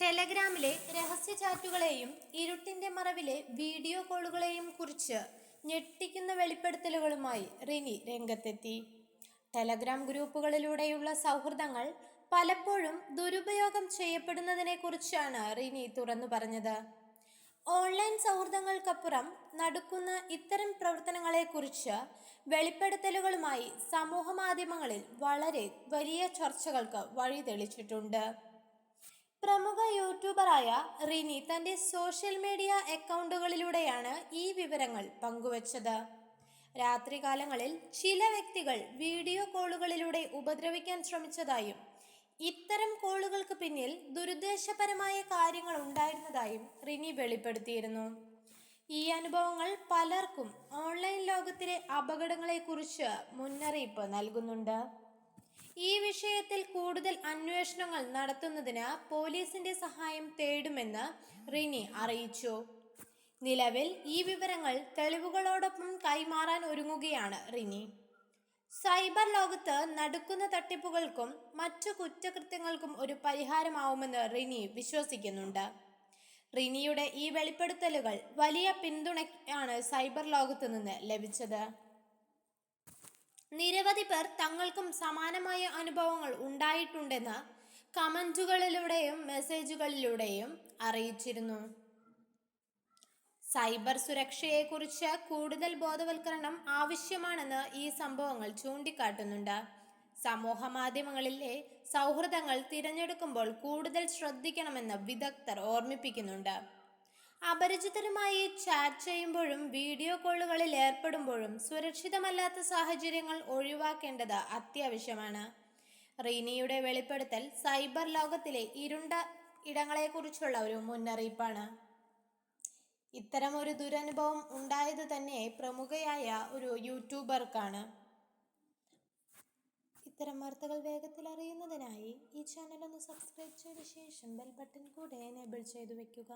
ടെലഗ്രാമിലെ രഹസ്യ ചാറ്റുകളെയും ഇരുട്ടിന്റെ മറവിലെ വീഡിയോ കോളുകളെയും കുറിച്ച് ഞെട്ടിക്കുന്ന വെളിപ്പെടുത്തലുകളുമായി റിനി രംഗത്തെത്തി. ടെലഗ്രാം ഗ്രൂപ്പുകളിലൂടെയുള്ള സൗഹൃദങ്ങൾ പലപ്പോഴും ദുരുപയോഗം ചെയ്യപ്പെടുന്നതിനെക്കുറിച്ചാണ് റിനി തുറന്നു പറഞ്ഞത്. ഓൺലൈൻ സൗഹൃദങ്ങൾക്കപ്പുറം നടക്കുന്ന ഇത്തരം പ്രവർത്തനങ്ങളെക്കുറിച്ച് വെളിപ്പെടുത്തലുകളുമായി സമൂഹ മാധ്യമങ്ങളിൽ വളരെ വലിയ ചർച്ചകൾക്ക് വഴി തെളിച്ചിട്ടുണ്ട് പ്രമുഖ യൂട്യൂബറായ റിനി തന്റെ സോഷ്യൽ മീഡിയ അക്കൗണ്ടുകളിലൂടെയാണ് ഈ വിവരങ്ങൾ പങ്കുവച്ചത്. രാത്രികാലങ്ങളിൽ ചില വ്യക്തികൾ വീഡിയോ കോളുകളിലൂടെ ഉപദ്രവിക്കാൻ ശ്രമിച്ചതായും ഇത്തരം കോളുകൾക്ക് പിന്നിൽ ദുരുദ്ദേശപരമായ കാര്യങ്ങൾ ഉണ്ടായിരുന്നതായും റിനി വെളിപ്പെടുത്തിയിരുന്നു. ഈ അനുഭവങ്ങൾ പലർക്കും ഓൺലൈൻ ലോകത്തിലെ അപകടങ്ങളെക്കുറിച്ച് മുന്നറിയിപ്പ് നൽകുന്നുണ്ട്. ഈ വിഷയത്തിൽ കൂടുതൽ അന്വേഷണങ്ങൾ നടത്തുന്നതിന് പോലീസിന്റെ സഹായം തേടുമെന്ന് റിനി അറിയിച്ചു. നിലവിൽ ഈ വിവരങ്ങൾ തെളിവുകളോടൊപ്പം കൈമാറാൻ ഒരുങ്ങുകയാണ് റിനി. സൈബർ ലോകത്ത് നടക്കുന്ന തട്ടിപ്പുകൾക്കും മറ്റു കുറ്റകൃത്യങ്ങൾക്കും ഒരു പരിഹാരമാവുമെന്ന് റിനി വിശ്വസിക്കുന്നുണ്ട്. റിനിയുടെ ഈ വെളിപ്പെടുത്തലുകൾ വലിയ പിന്തുണയാണ് സൈബർ ലോകത്ത് നിന്ന് ലഭിച്ചത്. നിരവധി പേർ തങ്ങൾക്കും സമാനമായ അനുഭവങ്ങൾ ഉണ്ടായിട്ടുണ്ടെന്ന് കമന്റുകളിലൂടെയും മെസ്സേജുകളിലൂടെയും അറിയിച്ചിരുന്നു. സൈബർ സുരക്ഷയെക്കുറിച്ച് കൂടുതൽ ബോധവൽക്കരണം ആവശ്യമാണെന്ന് ഈ സംഭവങ്ങൾ ചൂണ്ടിക്കാട്ടുന്നുണ്ട്. സമൂഹ മാധ്യമങ്ങളിലെ സൗഹൃദങ്ങൾ തിരഞ്ഞെടുക്കുമ്പോൾ കൂടുതൽ ശ്രദ്ധിക്കണമെന്ന് വിദഗ്ധർ ഓർമ്മിപ്പിക്കുന്നുണ്ട്. അപരിചിതരുമായി ചാറ്റ് ചെയ്യുമ്പോഴും വീഡിയോ കോളുകളിൽ ഏർപ്പെടുമ്പോഴും സുരക്ഷിതമല്ലാത്ത സാഹചര്യങ്ങൾ ഒഴിവാക്കേണ്ടത് അത്യാവശ്യമാണ്. റീനിയുടെ വെളിപ്പെടുത്തൽ സൈബർ ലോകത്തിലെ ഇരുണ്ട ഇടങ്ങളെക്കുറിച്ചുള്ള ഒരു മുന്നറിയിപ്പാണ്. ഇത്തരം ഒരു ദുരനുഭവം ഉണ്ടായത് തന്നെ പ്രമുഖയായ ഒരു യൂട്യൂബർക്കാണ്. ഇത്തരം വാർത്തകൾ വേഗത്തിൽ അറിയുന്നതിനായി ഈ ചാനൽ ഒന്ന് സബ്സ്ക്രൈബ് ചെയ്ത ശേഷം ബെൽ ബട്ടൺ കൂടെ എനേബിൾ ചെയ്തു വെക്കുക